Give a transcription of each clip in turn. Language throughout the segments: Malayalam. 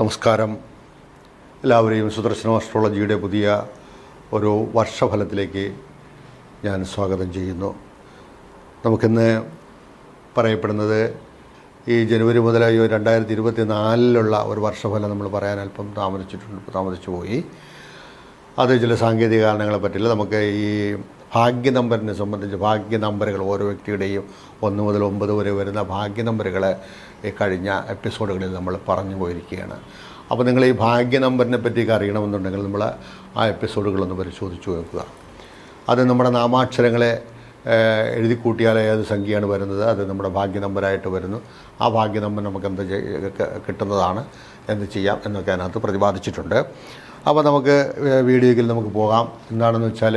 നമസ്കാരം. എല്ലാവരെയും സുദർശന ആസ്ട്രോളജിയുടെ പുതിയ ഒരു വർഷഫലത്തിലേക്ക് ഞാൻ സ്വാഗതം ചെയ്യുന്നു. നമുക്കിന്ന് പറയപ്പെടുന്നത് ഈ ജനുവരി മുതൽ രണ്ടായിരത്തി ഇരുപത്തി നാലിലുള്ള ഒരു വർഷഫലം നമ്മൾ പറയാൻ അല്പം താമസിച്ചിട്ടുണ്ട് താമസിച്ചു പോയി അത് ചില സാങ്കേതിക കാരണങ്ങളെ പറ്റില്ല നമുക്ക് ഈ ഭാഗ്യ നമ്പറിനെ സംബന്ധിച്ച് ഭാഗ്യ നമ്പറുകൾ ഓരോ വ്യക്തിയുടെയും ഒന്ന് മുതൽ ഒമ്പത് വരെ വരുന്ന ഭാഗ്യ നമ്പറുകൾ കഴിഞ്ഞ എപ്പിസോഡുകളിൽ നമ്മൾ പറഞ്ഞു പോയിരിക്കുകയാണ്. അപ്പോൾ നിങ്ങൾ ഈ ഭാഗ്യ നമ്പറിനെ പറ്റിയൊക്കെ അറിയണമെന്നുണ്ടെങ്കിൽ നമ്മൾ ആ എപ്പിസോഡുകളൊന്ന് പരിശോധിച്ച് നോക്കുക. അത് നമ്മുടെ നാമാക്ഷരങ്ങളെ എഴുതി കൂട്ടിയാൽ ഏത് സംഖ്യയാണ് വരുന്നത് അത് നമ്മുടെ ഭാഗ്യ നമ്പറായിട്ട് വരുന്നു. ആ ഭാഗ്യ നമ്പർ നമുക്ക് എന്ത് കിട്ടുന്നതാണ് എന്ത് ചെയ്യാം എന്നൊക്കെ അതിനകത്ത് പ്രതിപാദിച്ചിട്ടുണ്ട്. അപ്പോൾ നമുക്ക് വീഡിയോയിൽ നമുക്ക് പോകാം. എന്താണെന്ന് വെച്ചാൽ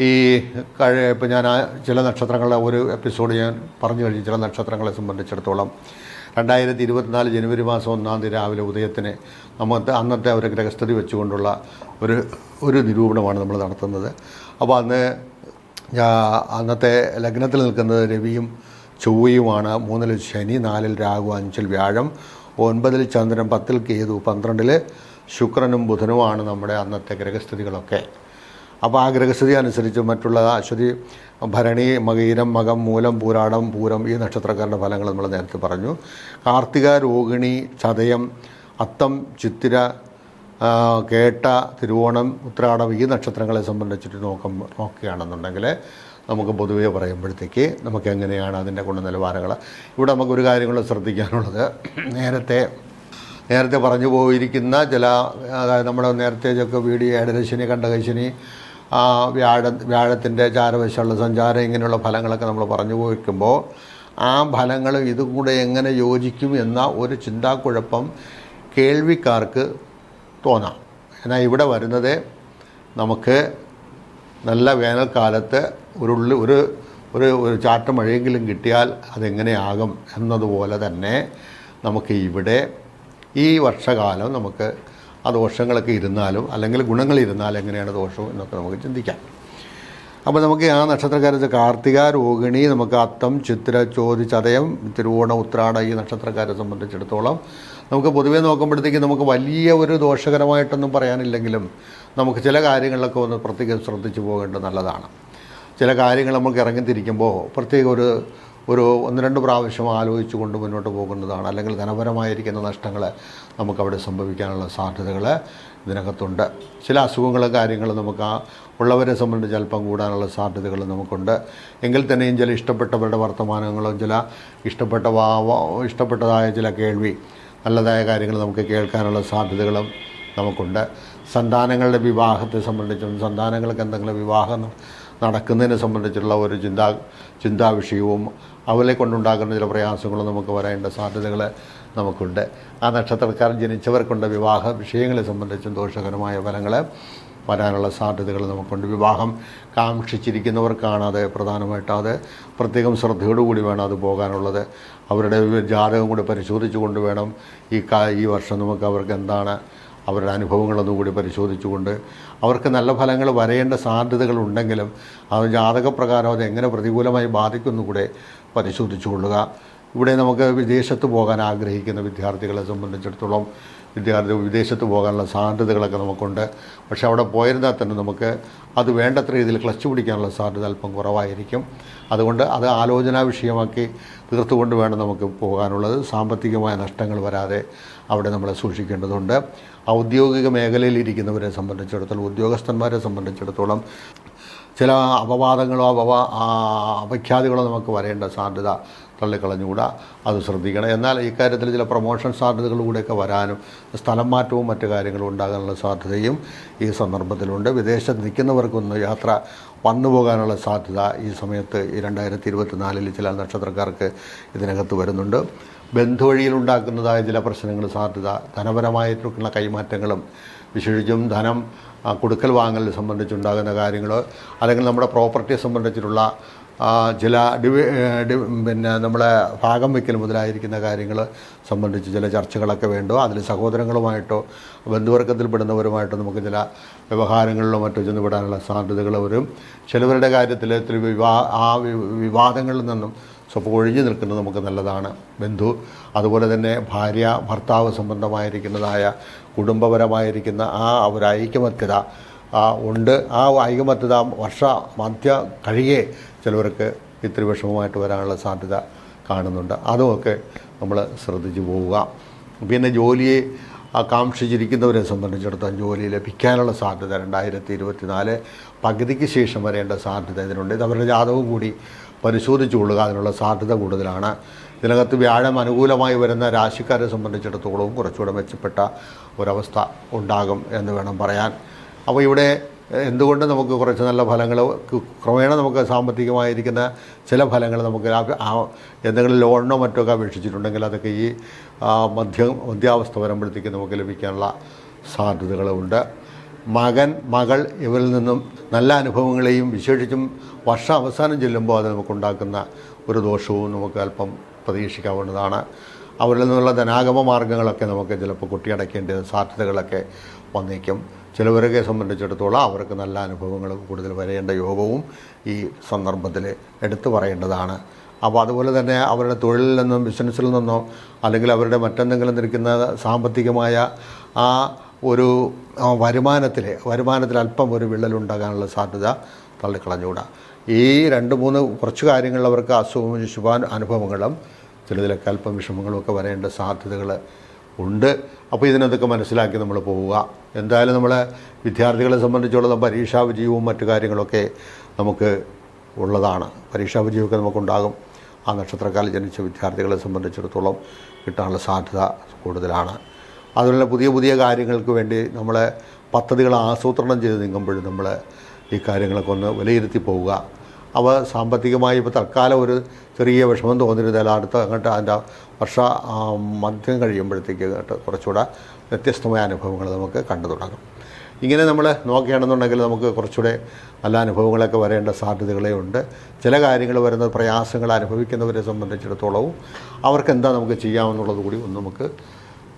ഈ കഴി ഇപ്പം ഞാൻ ചില നക്ഷത്രങ്ങളുടെ ഒരു എപ്പിസോഡ് ഞാൻ പറഞ്ഞു കഴിഞ്ഞു ചില നക്ഷത്രങ്ങളെ സംബന്ധിച്ചിടത്തോളം. രണ്ടായിരത്തി ഇരുപത്തിനാല് ജനുവരി മാസം ഒന്നാം തീയതി രാവിലെ ഉദയത്തിന് നമുക്ക് അന്നത്തെ ഒരു ഗ്രഹസ്ഥിതി വെച്ചുകൊണ്ടുള്ള ഒരു ഒരു നിരൂപണമാണ് നമ്മൾ നടത്തുന്നത്. അപ്പോൾ അന്ന് അന്നത്തെ ലഗ്നത്തിൽ നിൽക്കുന്നത് രവിയും ചൊവ്വയുമാണ്. മൂന്നിൽ ശനി നാലിൽ രാഹു അഞ്ചിൽ വ്യാഴം ഒൻപതിൽ ചന്ദ്രൻ പത്തിൽ കേതു പന്ത്രണ്ടിൽ ശുക്രനും ബുധനുമാണ് നമ്മുടെ അന്നത്തെ ഗ്രഹസ്ഥിതികളൊക്കെ. അപ്പോൾ ആ ഗ്രഹസ്ഥിതി അനുസരിച്ച് മറ്റുള്ള അശ്വതി ഭരണി മകീരം മകം മൂലം പൂരാടം പൂരം ഈ നക്ഷത്രക്കാരുടെ ഫലങ്ങൾ നമ്മൾ നേരത്തെ പറഞ്ഞു. കാർത്തിക രോഹിണി ചതയം അത്തം ചിത്തിര കേട്ട തിരുവോണം ഉത്രാടം ഈ നക്ഷത്രങ്ങളെ സംബന്ധിച്ചിട്ട് നോക്കം നോക്കുകയാണെന്നുണ്ടെങ്കിൽ നമുക്ക് പൊതുവേ പറയുമ്പോഴത്തേക്ക് നമുക്ക് എങ്ങനെയാണ് അതിന്റെ ഗുണനിലവാരങ്ങൾ. ഇവിടെ നമുക്കൊരു കാര്യം കൂടെ ശ്രദ്ധിക്കാനുള്ളത്. നേരത്തെ നേരത്തെ പറഞ്ഞു പോയിരിക്കുന്ന ചില അതായത് നമ്മൾ നേരത്തെ ചൊക്കെ വീഡിയോ ഏഴരശനി കണ്ടകശനി വ്യാഴ വ്യാഴത്തിന്റെ ചാരവശമുള്ള സഞ്ചാരം ഇങ്ങനെയുള്ള ഫലങ്ങളൊക്കെ നമ്മൾ പറഞ്ഞു പോയിക്കുമ്പോൾ ആ ഫലങ്ങൾ ഇതും കൂടെ എങ്ങനെ യോജിക്കും എന്ന ഒരു ചിന്താക്കുഴപ്പം കേൾവിക്കാർക്ക് തോന്നാം. എന്നാൽ ഇവിടെ വരുന്നത് നമുക്ക് നല്ല വേനൽക്കാലത്ത് ഒരു ഒരു ഒരു ഒരു ചാട്ട മഴയെങ്കിലും കിട്ടിയാൽ അതെങ്ങനെയാകും എന്നതുപോലെ തന്നെ നമുക്ക് ഇവിടെ ഈ വർഷകാലം നമുക്ക് ആ ദോഷങ്ങളൊക്കെ ഇരുന്നാലും അല്ലെങ്കിൽ ഗുണങ്ങളിരുന്നാലും എങ്ങനെയാണ് ദോഷവും എന്നൊക്കെ നമുക്ക് ചിന്തിക്കാം. അപ്പോൾ നമുക്ക് ആ നക്ഷത്രക്കാരത്ത് കാർത്തിക രോഹിണി നമുക്ക് അത്തം ചിത്ര ചോതി ചതയം തിരുവോണ ഉത്രാട ഈ നക്ഷത്രക്കാരെ സംബന്ധിച്ചിടത്തോളം നമുക്ക് പൊതുവേ നോക്കുമ്പോഴത്തേക്ക് നമുക്ക് വലിയ ഒരു ദോഷകരമായിട്ടൊന്നും പറയാനില്ലെങ്കിലും നമുക്ക് ചില കാര്യങ്ങളിലൊക്കെ ഒന്ന് പ്രത്യേകം ശ്രദ്ധിച്ചു പോകേണ്ടത് നല്ലതാണ്. ചില കാര്യങ്ങൾ നമുക്ക് ഇറങ്ങിത്തിരിക്കുമ്പോൾ പ്രത്യേക ഒരു ഒരു ഒന്ന് രണ്ട് പ്രാവശ്യം ആലോചിച്ചു കൊണ്ട് മുന്നോട്ട് പോകുന്നതാണ്. അല്ലെങ്കിൽ ധനപരമായിരിക്കുന്ന നഷ്ടങ്ങൾ നമുക്കവിടെ സംഭവിക്കാനുള്ള സാധ്യതകൾ ഇതിനകത്തുണ്ട്. ചില അസുഖങ്ങളും കാര്യങ്ങളും നമുക്ക് ആ ഉള്ളവരെ സംബന്ധിച്ച് അല്പം കൂടാനുള്ള സാധ്യതകൾ നമുക്കുണ്ട്. എങ്കിൽ തന്നെയും ചില ഇഷ്ടപ്പെട്ടവരുടെ വർത്തമാനങ്ങളും ചില ഇഷ്ടപ്പെട്ട ഇഷ്ടപ്പെട്ടതായ ചില കേൾവി നല്ലതായ കാര്യങ്ങൾ നമുക്ക് കേൾക്കാനുള്ള സാധ്യതകളും നമുക്കുണ്ട്. സന്താനങ്ങളുടെ വിവാഹത്തെ സംബന്ധിച്ചും സന്താനങ്ങൾക്ക് എന്തെങ്കിലും വിവാഹം നടക്കുന്നതിനെ സംബന്ധിച്ചുള്ള ഒരു ചിന്താ ചിന്താവിഷയവും അവരെ കൊണ്ടുണ്ടാകുന്ന ചില പ്രയാസങ്ങളും നമുക്ക് വരേണ്ട സാധ്യതകൾ നമുക്കുണ്ട്. ആ നക്ഷത്രക്കാരൻ ജനിച്ചവർക്കുണ്ട് വിവാഹ വിഷയങ്ങളെ സംബന്ധിച്ചും ദോഷകരമായ ഫലങ്ങൾ വരാനുള്ള സാധ്യതകൾ നമുക്കുണ്ട്. വിവാഹം കാക്ഷിച്ചിരിക്കുന്നവർക്കാണ് അത് പ്രധാനമായിട്ട് അത് പ്രത്യേകം ശ്രദ്ധയോടുകൂടി വേണം അത് പോകാനുള്ളത്. അവരുടെ ജാതകം കൂടി പരിശോധിച്ചുകൊണ്ട് വേണം ഈ ഈ വർഷം നമുക്ക് അവർക്ക് എന്താണ് അവരുടെ അനുഭവങ്ങളൊന്നും കൂടി പരിശോധിച്ചുകൊണ്ട് അവർക്ക് നല്ല ഫലങ്ങൾ വരേണ്ട സാധ്യതകളുണ്ടെങ്കിലും അത് ജാതകപ്രകാരം അത് എങ്ങനെ പ്രതികൂലമായി ബാധിക്കുന്നു കൂടെ പരിശോധിച്ചു കൊള്ളുക ഇവിടെ നമുക്ക് വിദേശത്ത് പോകാൻ ആഗ്രഹിക്കുന്ന വിദ്യാർത്ഥികളെ സംബന്ധിച്ചിടത്തോളം വിദ്യാർത്ഥി വിദേശത്ത് പോകാനുള്ള സാധ്യതകളൊക്കെ നമുക്കുണ്ട്. പക്ഷേ അവിടെ പോയിരുന്നാൽ തന്നെ നമുക്ക് അത് വേണ്ടത്ര രീതിയിൽ ക്ലച്ച് പിടിക്കാനുള്ള സാധ്യത അല്പം കുറവായിരിക്കും. അതുകൊണ്ട് അത് ആലോചനാ വിഷയമാക്കി തീർത്തുകൊണ്ട് വേണം നമുക്ക് പോകാനുള്ളത്. സാമ്പത്തികമായ നഷ്ടങ്ങൾ വരാതെ അവിടെ നമ്മൾ സൂക്ഷിക്കേണ്ടതുണ്ട്. ഔദ്യോഗിക മേഖലയിൽ ഇരിക്കുന്നവരെ സംബന്ധിച്ചിടത്തോളം ഉദ്യോഗസ്ഥന്മാരെ സംബന്ധിച്ചിടത്തോളം ചില അപവാദങ്ങളോ അപവാ അപഖ്യാതികളോ നമുക്ക് വരേണ്ട സാധ്യത തള്ളിക്കളഞ്ഞുകൂടാ? അത് ശ്രദ്ധിക്കണം. എന്നാൽ ഇക്കാര്യത്തിൽ ചില പ്രൊമോഷൻ സാധ്യതകൾ കൂടെയൊക്കെ വരാനും സ്ഥലം മാറ്റവും മറ്റു കാര്യങ്ങളും ഉണ്ടാകാനുള്ള സാധ്യതയും ഈ സന്ദർഭത്തിലുണ്ട്. വിദേശത്ത് നിൽക്കുന്നവർക്കൊന്ന് യാത്ര വന്നു പോകാനുള്ള സാധ്യത ഈ സമയത്ത് ഈ രണ്ടായിരത്തി ഇരുപത്തിനാലിൽ ചില നക്ഷത്രക്കാർക്ക് ഇതിനകത്ത് വരുന്നുണ്ട്. ബന്ധുവഴിയിലുണ്ടാക്കുന്നതായ ചില പ്രശ്നങ്ങൾ സാധ്യത ധനപരമായിട്ടുള്ള കൈമാറ്റങ്ങളും വിശേഷിച്ചും ധനം കൊടുക്കൽ വാങ്ങൽ സംബന്ധിച്ചുണ്ടാകുന്ന കാര്യങ്ങൾ അല്ലെങ്കിൽ നമ്മുടെ പ്രോപ്പർട്ടിയെ സംബന്ധിച്ചിട്ടുള്ള ചില ഡിവി പിന്നെ നമ്മളെ ഭാഗം വയ്ക്കൽ മുതലായിരിക്കുന്ന കാര്യങ്ങൾ സംബന്ധിച്ച് ചില ചർച്ചകളൊക്കെ വേണ്ടോ. അതിൽ സഹോദരങ്ങളുമായിട്ടോ ബന്ധുവർഗത്തിൽപ്പെടുന്നവരുമായിട്ടോ നമുക്ക് ചില വ്യവഹാരങ്ങളിലോ മറ്റോ ചെന്നുപെടാനുള്ള സാധ്യതകൾ വരും. ചിലവരുടെ കാര്യത്തിൽ ഇത്തിരി വിവാ ആ വിവാദങ്ങളിൽ നിന്നും സ്വപ്പം ഒഴിഞ്ഞു നിൽക്കുന്നത് നമുക്ക് നല്ലതാണ് ബന്ധു. അതുപോലെ തന്നെ ഭാര്യ ഭർത്താവ് സംബന്ധമായിരിക്കുന്നതായ കുടുംബപരമായിരിക്കുന്ന ആ ഒരു ഐക്യമത്യത ഉണ്ട്. ആ ഐകമത്യത വർഷ മധ്യ കഴിയെ ചിലവർക്ക് ഇത്തിരി വിഷമമായിട്ട് വരാനുള്ള സാധ്യത കാണുന്നുണ്ട്. അതുമൊക്കെ നമ്മൾ ശ്രദ്ധിച്ചു പോവുക. പിന്നെ ജോലിയെ ആകാംക്ഷിച്ചിരിക്കുന്നവരെ സംബന്ധിച്ചിടത്തോളം ജോലി ലഭിക്കാനുള്ള സാധ്യത രണ്ടായിരത്തി ഇരുപത്തിനാല് പകുതിക്ക് ശേഷം വരേണ്ട സാധ്യത ഇതിനുണ്ട്. ഇത് അവരുടെ ജാതകവും കൂടി പരിശോധിച്ചു കൊള്ളുക അതിനുള്ള സാധ്യത കൂടുതലാണ്. ഇതിനകത്ത് വ്യാഴം അനുകൂലമായി വരുന്ന രാശിക്കാരെ സംബന്ധിച്ചിടത്തോളവും കുറച്ചുകൂടെ മെച്ചപ്പെട്ട ഒരവസ്ഥ ഉണ്ടാകും എന്ന് വേണം പറയാൻ. അപ്പോൾ ഇവിടെ എന്തുകൊണ്ട് നമുക്ക് കുറച്ച് നല്ല ഫലങ്ങൾ ക്രമേണ നമുക്ക് സാമ്പത്തികമായിരിക്കുന്ന ചില ഫലങ്ങൾ നമുക്ക് എന്തെങ്കിലും ലോണിനോ മറ്റോ ഒക്കെ അപേക്ഷിച്ചിട്ടുണ്ടെങ്കിൽ അതൊക്കെ ഈ മധ്യ മധ്യാവസ്ഥ വരുമ്പോഴത്തേക്ക് നമുക്ക് ലഭിക്കാനുള്ള സാധ്യതകളുണ്ട്. മകൻ മകൾ ഇവരിൽ നിന്നും നല്ല അനുഭവങ്ങളെയും വിശേഷിച്ചും വർഷ അവസാനം ചെല്ലുമ്പോൾ അത് നമുക്കുണ്ടാക്കുന്ന ഒരു ദോഷവും നമുക്ക് അല്പം പ്രതീക്ഷിക്കാവുന്നതാണ്. അവരിൽ നിന്നുള്ള ധനാഗമ മാർഗങ്ങളൊക്കെ നമുക്ക് ചിലപ്പോൾ കൊട്ടിയടക്കേണ്ട സാധ്യതകളൊക്കെ വന്നേക്കും. ചിലവരൊക്കെ സംബന്ധിച്ചിടത്തോളം അവർക്ക് നല്ല അനുഭവങ്ങൾ കൂടുതൽ വരേണ്ട യോഗവും ഈ സന്ദർഭത്തിൽ എടുത്തു പറയേണ്ടതാണ്. അപ്പോൾ അതുപോലെ തന്നെ അവരുടെ തൊഴിലിൽ നിന്നും ബിസിനസ്സിൽ നിന്നോ അല്ലെങ്കിൽ അവരുടെ മറ്റെന്തെങ്കിലും നിൽക്കുന്ന സാമ്പത്തികമായ ആ ഒരു വരുമാനത്തിൽ വരുമാനത്തിൽ അല്പം ഒരു വിള്ളലുണ്ടാകാനുള്ള സാധ്യത തള്ളിക്കളഞ്ഞുകൂടാ. ഈ രണ്ട് മൂന്ന് കുറച്ച് കാര്യങ്ങളിൽ അവർക്ക് അസുഖവും ശുഭാൻ അനുഭവങ്ങളും ചിലതിലൊക്കെ അല്പം വിഷമങ്ങളും ഒക്കെ വരേണ്ട സാധ്യതകൾ ഉണ്ട്. അപ്പോൾ ഇതിനൊക്കെ മനസ്സിലാക്കി നമ്മൾ പോവുക. എന്തായാലും നമ്മളെ വിദ്യാർത്ഥികളെ സംബന്ധിച്ചുള്ള പരീക്ഷാ വിജയവും മറ്റു കാര്യങ്ങളൊക്കെ നമുക്ക് ഉള്ളതാണ്. പരീക്ഷാ വിജയമൊക്കെ നമുക്കുണ്ടാകും. ആ നക്ഷത്രക്കാലിൽ ജനിച്ച വിദ്യാർത്ഥികളെ സംബന്ധിച്ചിടത്തോളം കിട്ടാനുള്ള സാധ്യത കൂടുതലാണ്. അതുപോലെ പുതിയ പുതിയ കാര്യങ്ങൾക്ക് വേണ്ടി നമ്മളെ പദ്ധതികൾ ആസൂത്രണം ചെയ്ത് നീങ്ങുമ്പോഴും നമ്മൾ ഈ കാര്യങ്ങളൊക്കെ ഒന്ന് വിലയിരുത്തി പോവുക. അവ സാമ്പത്തികമായി ഇപ്പോൾ തൽക്കാലം ഒരു ചെറിയ വിഷമം തോന്നിയിരുന്നാൽ അടുത്ത അങ്ങോട്ട് അതിന്റെ വർഷ മധ്യം കഴിയുമ്പോഴത്തേക്ക് അങ്ങോട്ട് കുറച്ചുകൂടെ വ്യത്യസ്തമായ അനുഭവങ്ങൾ നമുക്ക് കണ്ടു തുടങ്ങും. ഇങ്ങനെ നമ്മൾ നോക്കുകയാണെന്നുണ്ടെങ്കിൽ നമുക്ക് കുറച്ചുകൂടെ നല്ല അനുഭവങ്ങളൊക്കെ വരേണ്ട സാധ്യതകളേ ഉണ്ട്. ചില കാര്യങ്ങൾ വരുന്ന പ്രയാസങ്ങൾ അനുഭവിക്കുന്നവരെ സംബന്ധിച്ചിടത്തോളവും അവർക്ക് എന്താ നമുക്ക് ചെയ്യാമെന്നുള്ളത് കൂടി ഒന്ന് നമുക്ക്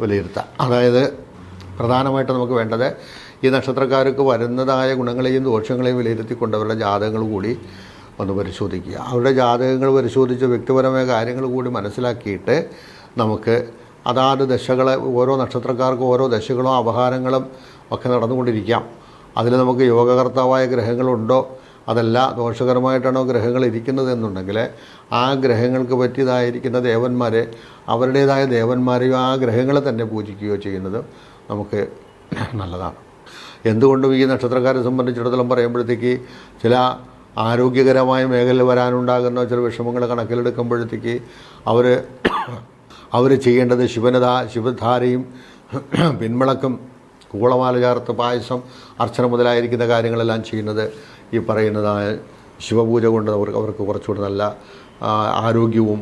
വിലയിരുത്താം. അതായത് പ്രധാനമായിട്ട് നമുക്ക് വേണ്ടത് ഈ നക്ഷത്രക്കാർക്ക് വരുന്നതായ ഗുണങ്ങളെയും ദോഷങ്ങളെയും വിലയിരുത്തിക്കൊണ്ട് അവരുടെ ജാതകങ്ങൾ കൂടി ഒന്ന് പരിശോധിക്കുക. അവരുടെ ജാതകങ്ങൾ പരിശോധിച്ച് വ്യക്തിപരമായ കാര്യങ്ങൾ കൂടി മനസ്സിലാക്കിയിട്ട് നമുക്ക് അതാത് ദശകളെ ഓരോ നക്ഷത്രക്കാർക്കും ഓരോ ദശകളും അപഹാരങ്ങളും ഒക്കെ നടന്നുകൊണ്ടിരിക്കാം. അതിൽ നമുക്ക് യോഗകർത്താവായ ഗ്രഹങ്ങളുണ്ടോ? അതല്ല ദോഷകരമായിട്ടാണോ ഗ്രഹങ്ങൾ ഇരിക്കുന്നത് എന്നുണ്ടെങ്കിൽ ആ ഗ്രഹങ്ങൾക്ക് പറ്റിയതായിരിക്കുന്ന ദേവന്മാരെ അവരുടേതായ ദേവന്മാരെയോ ആ ഗ്രഹങ്ങളെ തന്നെ പൂജിക്കുകയോ ചെയ്യുന്നത് നമുക്ക് നല്ലതാണ്. എന്തുകൊണ്ടും ഈ നക്ഷത്രക്കാരെ സംബന്ധിച്ചിടത്തോളം പറയുമ്പോഴത്തേക്ക് ചില ആരോഗ്യകരമായ മേഖലയിൽ വരാനുണ്ടാകുന്ന ചില വിഷമങ്ങൾ കണക്കിലെടുക്കുമ്പോഴത്തേക്ക് അവർ അവർ ചെയ്യേണ്ടത് ശിവനത ശിവധാരയും പിന്മളക്കും കൂളമാല ചേർത്ത് പായസം അർച്ചന മുതലായിരിക്കുന്ന കാര്യങ്ങളെല്ലാം ചെയ്യുന്നത് ഈ പറയുന്നതായ ശിവപൂജ കൊണ്ട് അവർക്ക് അവർക്ക് കുറച്ചുകൂടി നല്ല ആരോഗ്യവും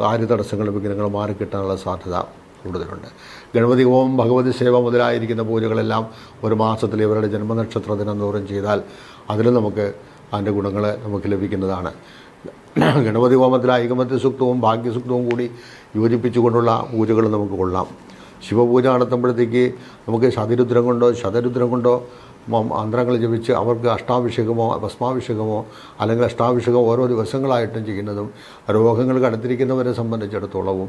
കാര്യതടസ്സങ്ങളും വിഘ്നങ്ങളും മാറിക്കിട്ടാനുള്ള സാധ്യത കൂടുതലുണ്ട്. ഗണപതി ഹോമം ഭഗവതി സേവ മുതലായിരിക്കുന്ന പൂജകളെല്ലാം ഒരു മാസത്തിൽ ഇവരുടെ ജന്മനക്ഷത്ര ദിനം തോറും ചെയ്താൽ അതിൽ നമുക്ക് അതിന്റെ ഗുണങ്ങൾ നമുക്ക് ലഭിക്കുന്നതാണ്. ഗണപതി ഹോമത്തിൽ ഐകമത്യ സൂക്തവും ഭാഗ്യസൂക്തവും കൂടി യോജിപ്പിച്ചുകൊണ്ടുള്ള പൂജകൾ നമുക്ക് കൊള്ളാം. ശിവപൂജ നടത്തുമ്പോഴത്തേക്ക് നമുക്ക് ശതിരുദ്രം കൊണ്ടോ ശതരുദ്രം കൊണ്ടോ മന്ത്രങ്ങൾ ജപിച്ച് അവർക്ക് അഷ്ടാഭിഷേകമോ ഭസ്മാഭിഷേകമോ അല്ലെങ്കിൽ അഷ്ടാഭിഷേകം ഓരോ ദിവസങ്ങളായിട്ടും ചെയ്യുന്നതും രോഗങ്ങൾ കടുത്തിരിക്കുന്നവരെ സംബന്ധിച്ചിടത്തോളവും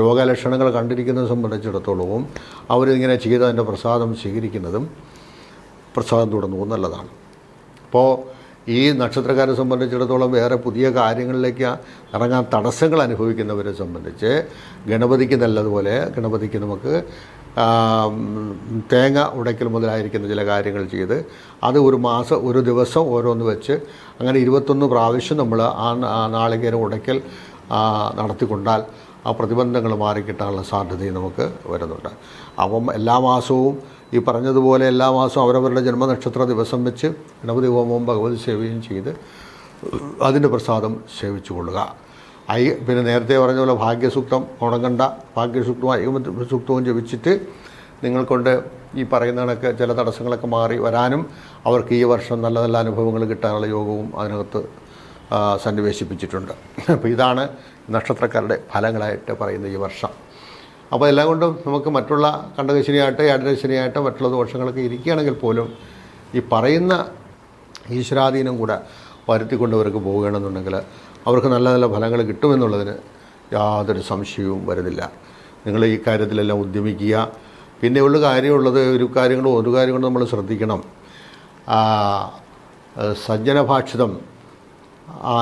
രോഗലക്ഷണങ്ങൾ കണ്ടിരിക്കുന്നതിനെ സംബന്ധിച്ചിടത്തോളവും അവരിങ്ങനെ ചെയ്തതിന്റെ പ്രസാദം സ്വീകരിക്കുന്നതും പ്രസാദം തുടങ്ങുന്നതും നല്ലതാണ്. അപ്പോൾ ഈ നക്ഷത്രക്കാരെ സംബന്ധിച്ചിടത്തോളം വേറെ പുതിയ കാര്യങ്ങളിലേക്ക് ഇറങ്ങാൻ തടസ്സങ്ങൾ അനുഭവിക്കുന്നവരെ സംബന്ധിച്ച് ഗണപതിക്ക് നല്ലതുപോലെ ഗണപതിക്ക് നമുക്ക് തേങ്ങ ഉടയ്ക്കൽ മുതലായിരിക്കുന്ന ചില കാര്യങ്ങൾ ചെയ്ത് അത് ഒരു മാസം ഒരു ദിവസം ഓരോന്ന് വെച്ച് അങ്ങനെ ഇരുപത്തൊന്ന് പ്രാവശ്യം നമ്മൾ ആ നാളികേരം ഉടയ്ക്കൽ നടത്തിക്കൊണ്ടാൽ ആ പ്രതിബന്ധങ്ങൾ മാറിക്കിട്ടാനുള്ള സാധ്യതയും നമുക്ക് വരുന്നുണ്ട്. അപ്പം എല്ലാ മാസവും ഈ പറഞ്ഞതുപോലെ എല്ലാ മാസവും അവരവരുടെ ജന്മനക്ഷത്ര ദിവസം വെച്ച് ഗണപതി ഹോമവും ഭഗവതി സേവയും ചെയ്ത് അതിന്റെ പ്രസാദം സേവിച്ചു കൊള്ളുക. ഐ പിന്നെ നേരത്തെ പറഞ്ഞ പോലെ ഭാഗ്യസൂക്തം ഉണങ്ങണ്ട ഭാഗ്യസൂക്തവും സുക്തവും ജപിച്ചിട്ട് നിങ്ങൾക്കൊണ്ട് ഈ പറയുന്ന കണക്ക് ചില തടസ്സങ്ങളൊക്കെ മാറി വരാനും അവർക്ക് ഈ വർഷം നല്ല നല്ല അനുഭവങ്ങൾ കിട്ടാനുള്ള യോഗവും അതിനകത്ത് സന്നിവേശിപ്പിച്ചിട്ടുണ്ട്. അപ്പോൾ ഇതാണ് നക്ഷത്രക്കാരുടെ ഫലങ്ങളായിട്ട് പറയുന്ന ഈ വർഷം. അപ്പോൾ എല്ലാം കൊണ്ടും നമുക്ക് മറ്റുള്ള കണ്ടകശനിയായിട്ട് ഏഴരശനിയായിട്ട് മറ്റുള്ള ദോഷങ്ങളൊക്കെ ഇരിക്കുകയാണെങ്കിൽ പോലും ഈ പറയുന്ന ഈശ്വരാധീനം കൂടെ വരുത്തിക്കൊണ്ടവർക്ക് പോവുകയാണെന്നുണ്ടെങ്കിൽ അവർക്ക് നല്ല നല്ല ഫലങ്ങൾ കിട്ടുമെന്നുള്ളതിന് യാതൊരു സംശയവും വരുന്നില്ല. നിങ്ങൾ ഈ കാര്യത്തിലെല്ലാം ഉദ്യമിക്കുക. പിന്നെ ഉള്ള കാര്യമുള്ളത് ഒരു കാര്യങ്ങളും ഒരു കാര്യങ്ങളും നമ്മൾ ശ്രദ്ധിക്കണം. ആ,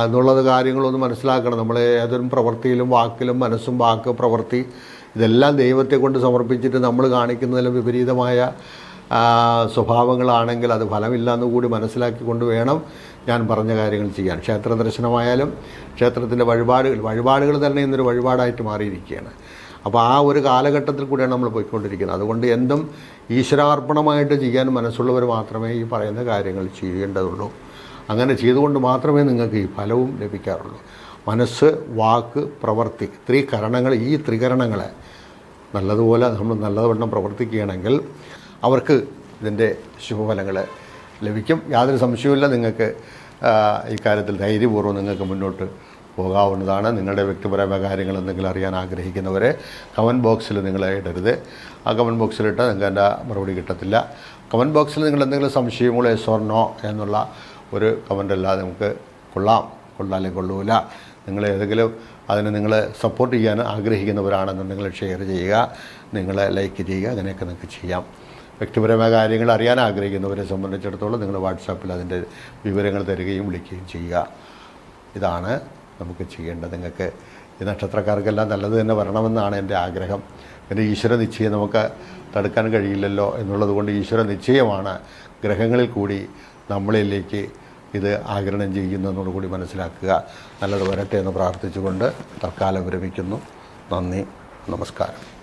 എന്നുള്ളത് കാര്യങ്ങളൊന്ന് മനസ്സിലാക്കണം. നമ്മൾ ഏതൊരു പ്രവൃത്തിയിലും വാക്കിലും മനസ്സും വാക്ക് പ്രവൃത്തി ഇതെല്ലാം ദൈവത്തെ കൊണ്ട് സമർപ്പിച്ചിട്ട് നമ്മൾ കാണിക്കുന്നതിലും വിപരീതമായ സ്വഭാവങ്ങളാണെങ്കിൽ അത് ഫലമില്ല എന്ന് കൂടി മനസ്സിലാക്കിക്കൊണ്ട് വേണം ഞാൻ പറഞ്ഞ കാര്യങ്ങൾ ചെയ്യാൻ. ക്ഷേത്ര ദർശനമായാലും ക്ഷേത്രത്തിന്റെ വഴിപാടുകൾ വഴിപാടുകൾ തന്നെ ഇന്നൊരു വഴിപാടായിട്ട് മാറിയിരിക്കുകയാണ്. അപ്പോൾ ആ ഒരു കാലഘട്ടത്തിൽ കൂടിയാണ് നമ്മൾ പോയിക്കൊണ്ടിരിക്കുന്നത്. അതുകൊണ്ട് എന്തും ഈശ്വരാർപ്പണമായിട്ട് ചെയ്യാൻ മനസ്സുള്ളവർ മാത്രമേ ഈ പറയുന്ന കാര്യങ്ങൾ ചെയ്യേണ്ടതുള്ളൂ. അങ്ങനെ ചെയ്തുകൊണ്ട് മാത്രമേ നിങ്ങൾക്ക് ഈ ഫലവും ലഭിക്കാറുള്ളൂ. മനസ്സ് വാക്ക് പ്രവൃത്തി ത്രികരണങ്ങൾ ഈ ത്രികരണങ്ങളെ നല്ലതുപോലെ നമ്മൾ നല്ലവണ്ണം പ്രവർത്തിക്കുകയാണെങ്കിൽ അവർക്ക് ഇതിന്റെ ശുഭഫലങ്ങൾ ലഭിക്കും. യാതൊരു സംശയവുമില്ല. നിങ്ങൾക്ക് ഇക്കാര്യത്തിൽ ധൈര്യപൂർവം നിങ്ങൾക്ക് മുന്നോട്ട് പോകാവുന്നതാണ്. നിങ്ങളുടെ വ്യക്തിപരമായ കാര്യങ്ങൾ എന്തെങ്കിലും അറിയാൻ ആഗ്രഹിക്കുന്നവരെ കമന്റ് ബോക്സിൽ നിങ്ങൾ ഇടരുത്. ആ കമന്റ് ബോക്സിലിട്ട് നിങ്ങൾക്ക് എന്റെ മറുപടി കിട്ടത്തില്ല. കമന്റ് ബോക്സിൽ നിങ്ങൾ എന്തെങ്കിലും സംശയങ്ങളോ എസ് ഓർ നോ എന്നുള്ള ഒരു കമന്റ് അല്ലാതെ നമുക്ക് കൊള്ളാം. കൊള്ളാല്ലേ കൊള്ളൂല. നിങ്ങൾ ഏതെങ്കിലും അതിന് നിങ്ങൾ സപ്പോർട്ട് ചെയ്യാൻ ആഗ്രഹിക്കുന്നവരാണെന്നുണ്ടെങ്കിൽ ഷെയർ ചെയ്യുക. നിങ്ങൾ ലൈക്ക് ചെയ്യുക. അങ്ങനെയൊക്കെ നിങ്ങൾക്ക് ചെയ്യാം. വ്യക്തിപരമായ കാര്യങ്ങൾ അറിയാൻ ആഗ്രഹിക്കുന്നവരെ സംബന്ധിച്ചിടത്തോളം നിങ്ങൾ വാട്സാപ്പിൽ അതിന്റെ വിവരങ്ങൾ തരികയും വിളിക്കുകയും ചെയ്യുക. ഇതാണ് നമുക്ക് ചെയ്യേണ്ടത്. നിങ്ങൾക്ക് ഈ നക്ഷത്രക്കാർക്കെല്ലാം നല്ലത് തന്നെ വരണമെന്നാണ് എന്റെ ആഗ്രഹം. പിന്നെ ഈശ്വര നിശ്ചയം നമുക്ക് തടുക്കാൻ കഴിയില്ലല്ലോ എന്നുള്ളത് കൊണ്ട് ഈശ്വര നിശ്ചയമാണ്. ഗ്രഹങ്ങളിൽ കൂടി നമ്മളിലേക്ക് ഇത് ആഗിരണം ചെയ്യുന്നതോടു കൂടി മനസ്സിലാക്കുക. നല്ലത് വരട്ടെ എന്ന് പ്രാർത്ഥിച്ചുകൊണ്ട് തൽക്കാലം വിരമിക്കുന്നു. നന്ദി. നമസ്കാരം.